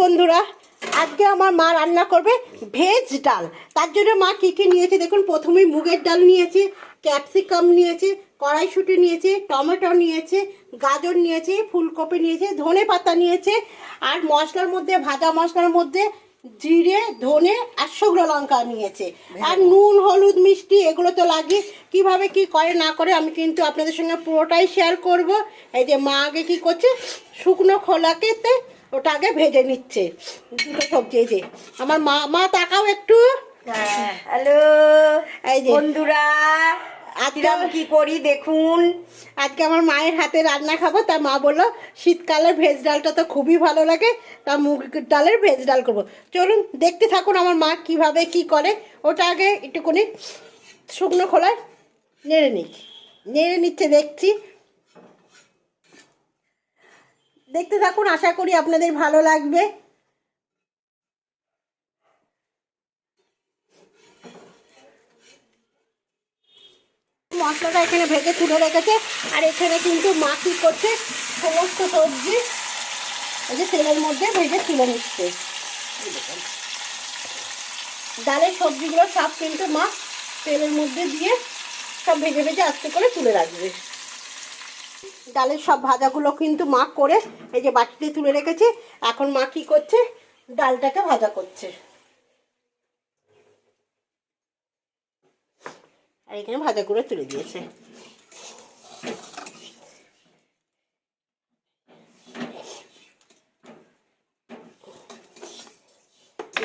বন্ধুরা আজকে আমার মা রান্না করবে ভেজ ডাল। তার জন্য মা কী কী নিয়েছে দেখুন প্রথমেই মুগের ডাল নিয়েছে ক্যাপসিকাম নিয়েছে কড়াইশুঁটি নিয়েছে টমেটো নিয়েছে গাজর নিয়েছে ফুলকপি নিয়েছে ধনে পাতা নিয়েছে আর মশলার মধ্যে ভাজা মশলার মধ্যে জিরে ধনে আর শুকনো লঙ্কা নিয়েছে। আর নুন হলুদ মিষ্টি এগুলো তো লাগে কীভাবে কি করে না করে আমি কিন্তু আপনাদের সঙ্গে পুরোটাই শেয়ার করব। এই যে মা আগে কি করছে শুকনো খোলাকেতে ওটা আগে ভেজে নিচ্ছে। দুটো সবজি এই যে। আমার মা মা তাকাও একটু। হ্যালো। এই যে। বন্ধুরা আজকে কি করি দেখুন। আজকে আমার মায়ের হাতে রান্না খাব তা মা বলল শীতকালের ভেজ ডালটা তো খুবই ভালো লাগে তা মুগ ডালের ভেজ ডাল করব। চলুন দেখতে থাকুন আমার মা কীভাবে কি করে। ওটা আগে একটুখানি শুকনো খোলায় নেড়ে নিক নেড়ে নিচ্ছে দেখছি। দেখতে থাকুন, আশা করি আপনাদের ভালো লাগবে। মশলাটা এখানে ভেজে তুলে রেখেছে, আর এখানে কিন্তু মা কী করছে, সমস্ত সবজি এই যে তেলের মধ্যে ভেজে তুলে নিচ্ছে। ডালের সবজিগুলো সব কিন্তু মা তেলের মধ্যে দিয়ে সব ভেজে ভেজে আস্তে করে তুলে রাখবে। ডালের সব ভাজাগুলো কিন্তু মা করে এই যে বাটিতে তুলে রেখেছে। এখন মা কি করছে? ডালটাকে ভাজা করছে। আর এখানে ভাজা করে তুলে দিয়েছে।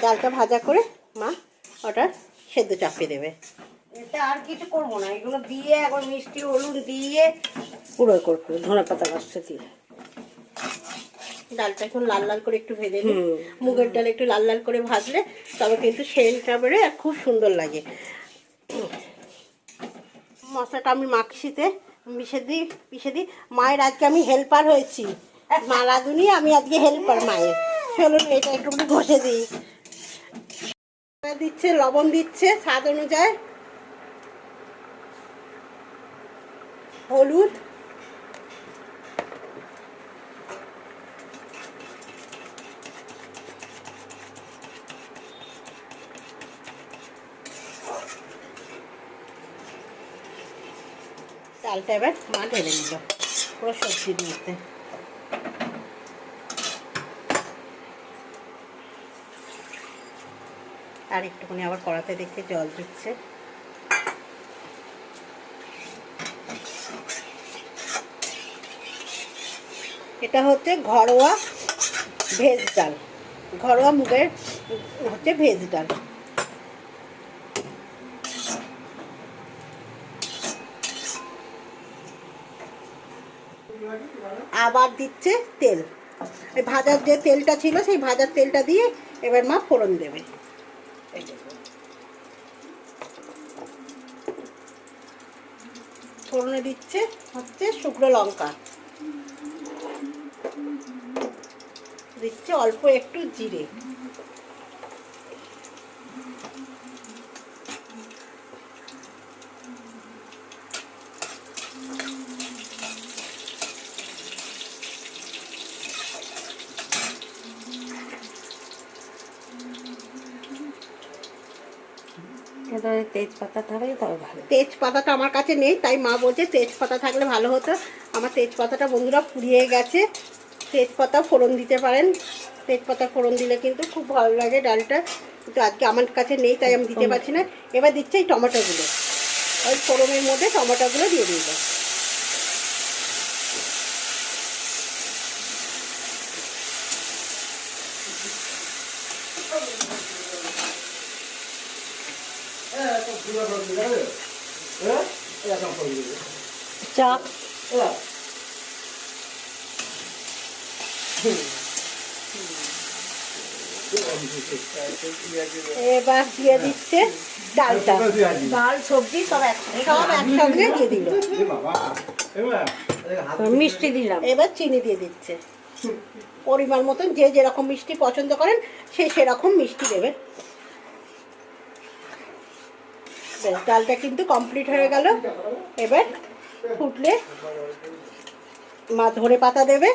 ডালটা ভাজা করে মা ওটা সেদ্ধ চাপিয়ে দেবে। এটা আর কিছু করব না। এগুলো দিয়ে এখন মিষ্টি হলুদ দিয়ে পুরো করব ধনে পাতা গাছটা দিয়ে ডালটা এখন লাল লাল করে একটু ভেজে নিই। মুগের ডাল একটু লাল লাল করে ভাজলে তবে কিন্তু সেন্টটা বেড়ে খুব সুন্দর লাগে। মশলাটা আমি মাখিতে মিশে দিই পিষে দিই। মায়ের আজকে আমি হেল্পার হয়েছি। মা রাঁধুনি আমি আজকে হেল্পার মায়ের। চলুন এটা একটু ঘষে দিই। দিচ্ছে লবণ দিচ্ছে স্বাদ অনুযায়ী। হলুদ চালটা এবার মা ঢেলে নিল। পুরো সবজি দিতে আর একটুখানি আবার কড়াতে দেখতে জল দিচ্ছে। এটা হচ্ছে ঘরোয়া ভেজ ডাল। ঘরোয়া মুগের হচ্ছে ভেজ ডাল। আবার দিচ্ছে তেল। এই ভাজার যে তেলটা ছিল, সেই ভাজার তেলটা দিয়ে এবার মা ফোড়ন দেবে। ফোড়নে দিচ্ছে হচ্ছে শুকনো লঙ্কা। দিচ্ছে অল্প একটু জিরে। এটা তেজপাতা থাকলে তবে ভালো। তেজপাতাটা আমার কাছে নেই তাই মা বলছে তেজপাতা থাকলে ভালো হতো। আমার তেজপাতাটা বন্ধুরা ফুরিয়ে গেছে। তেজপাতা ফোড়ন দিতে পারেন। তেজপাতা ফোড়ন দিলে কিন্তু খুব ভালো লাগে ডালটা। কিন্তু আজকে আমার কাছে নেই তাই আমি দিতে পারছি না। এবার দিচ্ছে এই টমেটোগুলো। ওই ফোড়নের মধ্যে টমেটোগুলো দিয়ে দিল চা এবার দিয়ে দিচ্ছে ডালটা। ডাল, সবজি সব সব একসঙ্গে দিয়ে দিল। মিষ্টি দিলাম। এবার চিনি দিয়ে দিচ্ছে। পরিমাণ মতন যে যেরকম মিষ্টি পছন্দ করেন, সে সেরকম মিষ্টি দেবেন। ব্যাস, ডালটা কিন্তু কমপ্লিট হয়ে গেল। এবার ফুটলে মা ধরে পাতা দেবে।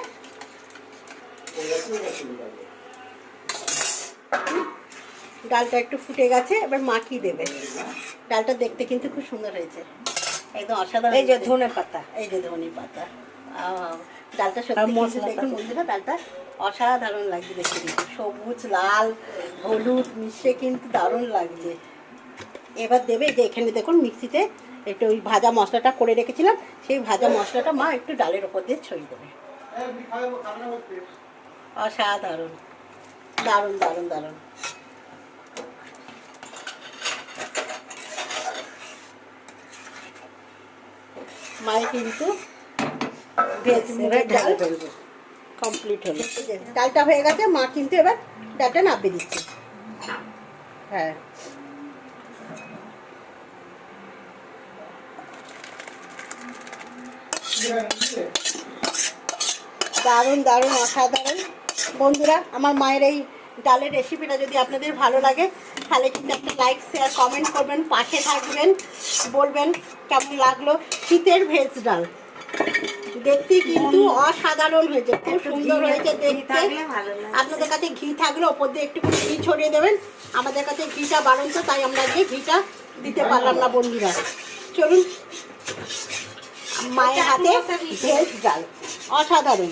ডালটা একটু ফুটে গেছে এবার মা কি দেবে? ডালটা দেখতে কিন্তু খুব সুন্দর হয়েছে। একদম অসাধারণ এই যে। ধনে পাতা এই যে ধনে পাতা। ডালটা সত্যি দেখুন বন্ধুরা ডালটা অসাধারণ লাগছে দেখতে সবুজ লাল হলুদ মিশে কিন্তু দারুণ লাগছে। এবার দেবে যে এখানে দেখুন মিক্সিতে একটু ওই ভাজা মশলাটা করে রেখেছিলাম সেই ভাজা মশলাটা মা একটু ডালের ওপর দিয়ে ছড়িয়ে দেবে। অসাধারণ দারুণ দারুণ দারুণ। মায়ের কিন্তু ডাল কমপ্লিট হলো। ডালটা হয়ে গেছে মা কিন্তু এবার ডালটা নাপিয়ে দিচ্ছে। হ্যাঁ। দারুণ দারুণ অসাধারণ। বন্ধুরা আমার মায়ের এই ডালের রেসিপিটা যদি আপনাদের ভালো লাগে তাহলে কিন্তু একটা লাইক শেয়ার কমেন্ট করবেন পাশে থাকবেন বলবেন কেমন লাগল। শীতের ভেজ ডাল। দেখতে কিন্তু অসাধারণ হয়েছে খুব সুন্দর হয়েছে দেখতে। আপনাদের কাছে ঘি থাকলে ওপর দিয়ে একটু ঘি ছড়িয়ে দেবেন। আমাদের কাছে ঘিটা বাড়ন্ত তাই আমরা আজকে ঘিটা দিতে পারলাম না বন্ধুরা। চলুন। মায়ের হাতে ভেজ ডাল। অসাধারণ।